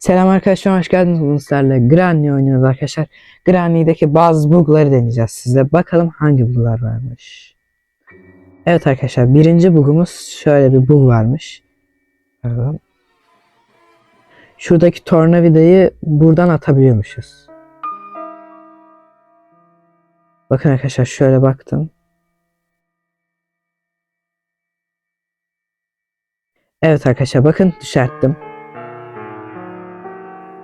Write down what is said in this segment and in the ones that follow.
Selam arkadaşlar hoş geldiniz. Bugün sizlerle Granny oynuyoruz arkadaşlar. Granny'deki bazı bug'ları deneyeceğiz size. Bakalım hangi bug'lar varmış. Evet arkadaşlar birinci bug'umuz şöyle bir bug varmış. Bakalım. Şuradaki tornavidayı buradan atabiliyormuşuz. Bakın arkadaşlar şöyle baktım. Evet arkadaşlar bakın düşerttim.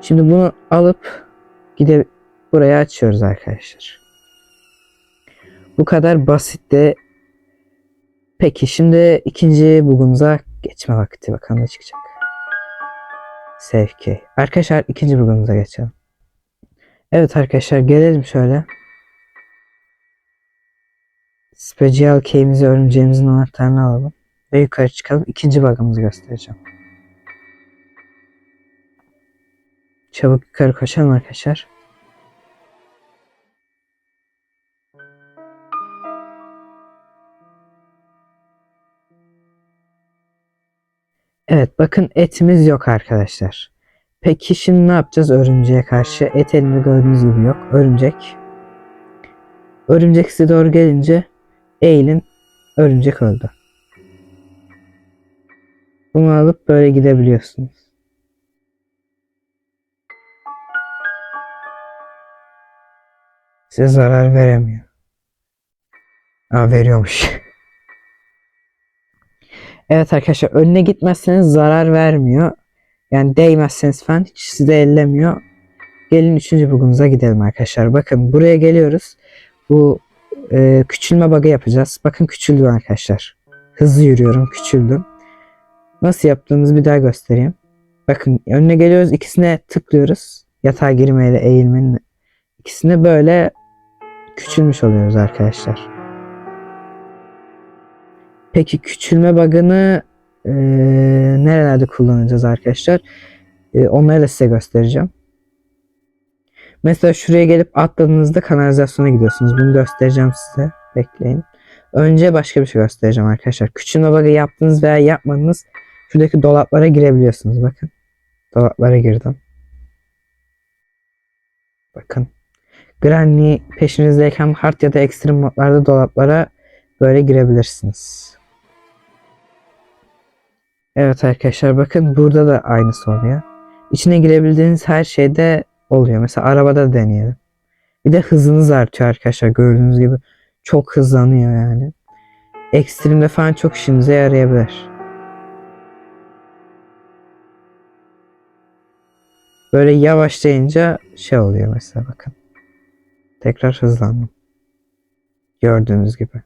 Şimdi bunu alıp gide buraya açıyoruz arkadaşlar. Bu kadar basit de Peki şimdi ikinci bugumuza geçme vakti. Bakalım ne çıkacak. Sevki. Arkadaşlar ikinci bugumuza geçelim. Evet arkadaşlar gelelim şöyle. Special key'imizi örümceğimizin anahtarını alalım. Ve yukarı çıkalım. İkinci bug'ımızı göstereceğim. Çabuk yukarı koşalım arkadaşlar. Evet bakın etimiz yok arkadaşlar. Peki şimdi ne yapacağız örümceğe karşı? Et elinde gördüğünüz gibi yok. Örümcek. Örümcek size doğru gelince eğilin. Örümcek öldü. Bunu alıp böyle gidebiliyorsunuz. Size zarar veremiyor. Aa veriyormuş. evet arkadaşlar önüne gitmezseniz zarar vermiyor. Yani değmezseniz falan hiç sizi ellemiyor. Gelin üçüncü bugumuza gidelim arkadaşlar. Bakın buraya geliyoruz. Bu e, küçülme bug'ı yapacağız. Bakın küçüldüm arkadaşlar. Hızlı yürüyorum küçüldüm. Nasıl yaptığımızı bir daha göstereyim. Bakın önüne geliyoruz ikisine tıklıyoruz. Yatağa girmeyle eğilmenin ikisine böyle küçülmüş oluyoruz arkadaşlar. Peki küçülme bug'ını e, nerelerde kullanacağız arkadaşlar? E, onları da size göstereceğim. Mesela şuraya gelip atladığınızda kanalizasyona gidiyorsunuz. Bunu göstereceğim size. Bekleyin. Önce başka bir şey göstereceğim arkadaşlar. Küçülme bug'ı yaptınız veya yapmadınız. Şuradaki dolaplara girebiliyorsunuz. Bakın. Dolaplara girdim. Bakın. Granny peşinizdeyken hard ya da ekstrem modlarda dolaplara böyle girebilirsiniz. Evet arkadaşlar bakın burada da aynısı oluyor. İçine girebildiğiniz her şeyde oluyor. Mesela arabada da deneyelim. Bir de hızınız artıyor arkadaşlar gördüğünüz gibi. Çok hızlanıyor yani. Ekstremde falan çok işinize yarayabilir. Böyle yavaşlayınca şey oluyor mesela bakın. Tekrar hızlandım. Gördüğünüz gibi.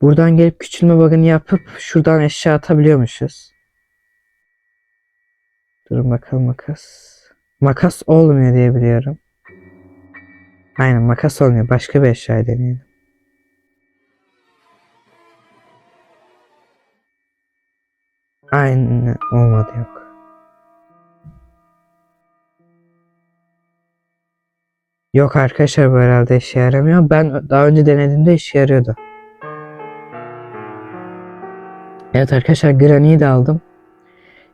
Buradan gelip küçülme bug'ını yapıp şuradan eşya atabiliyormuşuz. Durun bakalım makas. Makas olmuyor diye biliyorum. Aynen makas olmuyor. Başka bir eşya deneyelim. Aynen olmadı yok. Yok arkadaşlar bu herhalde işe yaramıyor. Ben daha önce denediğimde işe yarıyordu. Evet arkadaşlar Granny'yi de aldım.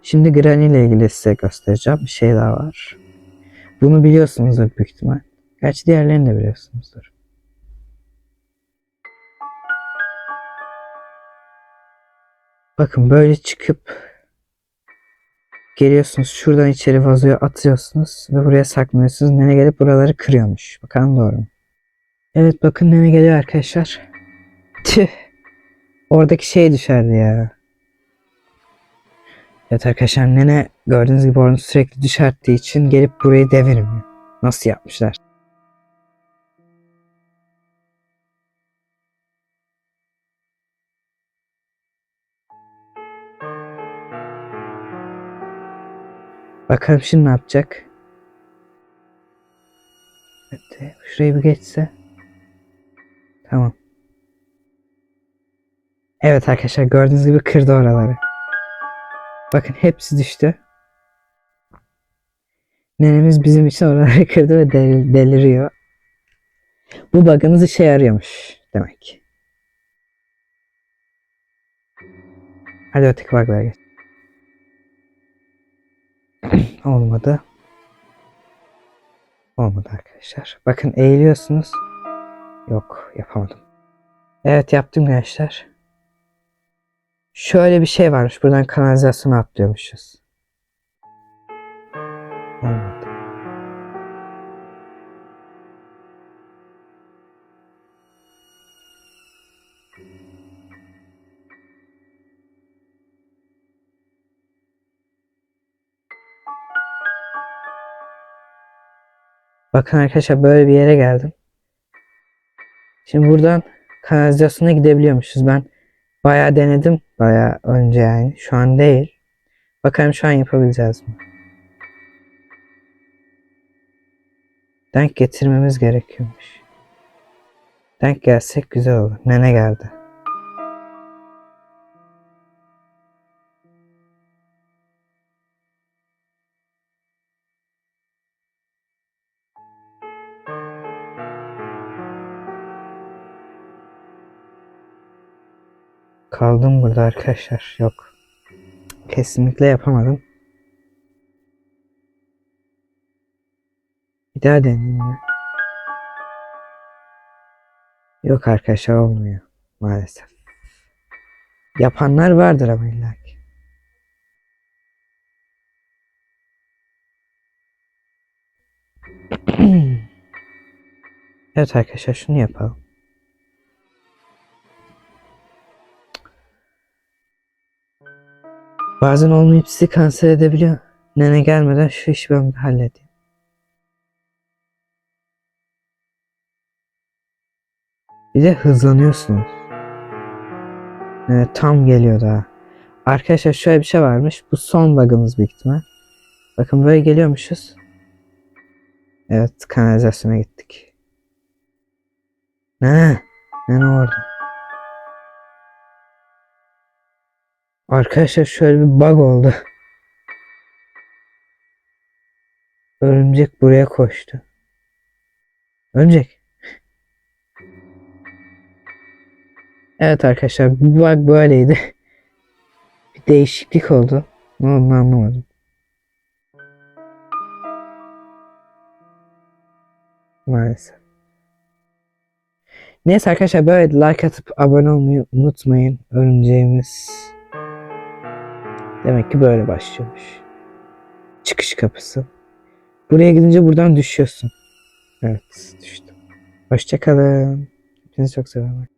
Şimdi Granny ile ilgili size göstereceğim. Bir şey daha var. Bunu biliyorsunuzdur büyük ihtimal. Gerçi diğerlerini de biliyorsunuzdur. Bakın böyle çıkıp geliyorsunuz şuradan içeri vazoyu atıyorsunuz ve buraya saklıyorsunuz. Nene gelip buraları kırıyormuş. Bakalım doğru mu? Evet bakın nene geliyor arkadaşlar. Tüh. Oradaki şey düşerdi ya. Evet arkadaşlar nene gördüğünüz gibi onu sürekli düşerttiği için gelip burayı devirmiyor. Nasıl yapmışlar? Bakalım şimdi ne yapacak? Evet, şurayı bir geçse. Tamam. Evet arkadaşlar gördüğünüz gibi kırdı oraları. Bakın hepsi düştü. Nenemiz bizim için oraları kırdı ve del- deliriyor. Bu bug'ımız işe yarıyormuş demek. Hadi öteki bug'lara geç. Olmadı. Olmadı arkadaşlar. Bakın eğiliyorsunuz. Yok yapamadım. Evet yaptım gençler. Şöyle bir şey varmış. Buradan kanalizasyona atlıyormuşuz. Olmadı. Bakın arkadaşlar böyle bir yere geldim. Şimdi buradan kanalizasyona gidebiliyormuşuz. Ben bayağı denedim. Bayağı önce yani. Şu an değil. Bakalım şu an yapabileceğiz mi? Denk getirmemiz gerekiyormuş. Denk gelsek güzel olur. Nene geldi. Kaldım burada arkadaşlar. Yok. Kesinlikle yapamadım. Bir daha deneyeyim. Yok arkadaşlar olmuyor. Maalesef. Yapanlar vardır ama illa evet arkadaşlar şunu yapalım. Bazen olmayıp sizi kanser edebiliyor. Nene gelmeden şu işi ben bir halledeyim. Bir de hızlanıyorsunuz. Evet tam geliyor daha. Arkadaşlar şöyle bir şey varmış. Bu son bug'ımız büyük ihtimal. Bakın böyle geliyormuşuz. Evet kanalizasyona gittik. Ne? Ne orada? Arkadaşlar şöyle bir bug oldu. Örümcek buraya koştu. Örümcek. Evet arkadaşlar bu bug böyleydi. Bir değişiklik oldu. Ne olduğunu anlamadım. Maalesef. Neyse arkadaşlar böyle like atıp abone olmayı unutmayın. Örümceğimiz demek ki böyle başlıyormuş. Çıkış kapısı. Buraya gidince buradan düşüyorsun. Evet düştüm. Hoşçakalın. Hepinizi çok seviyorum.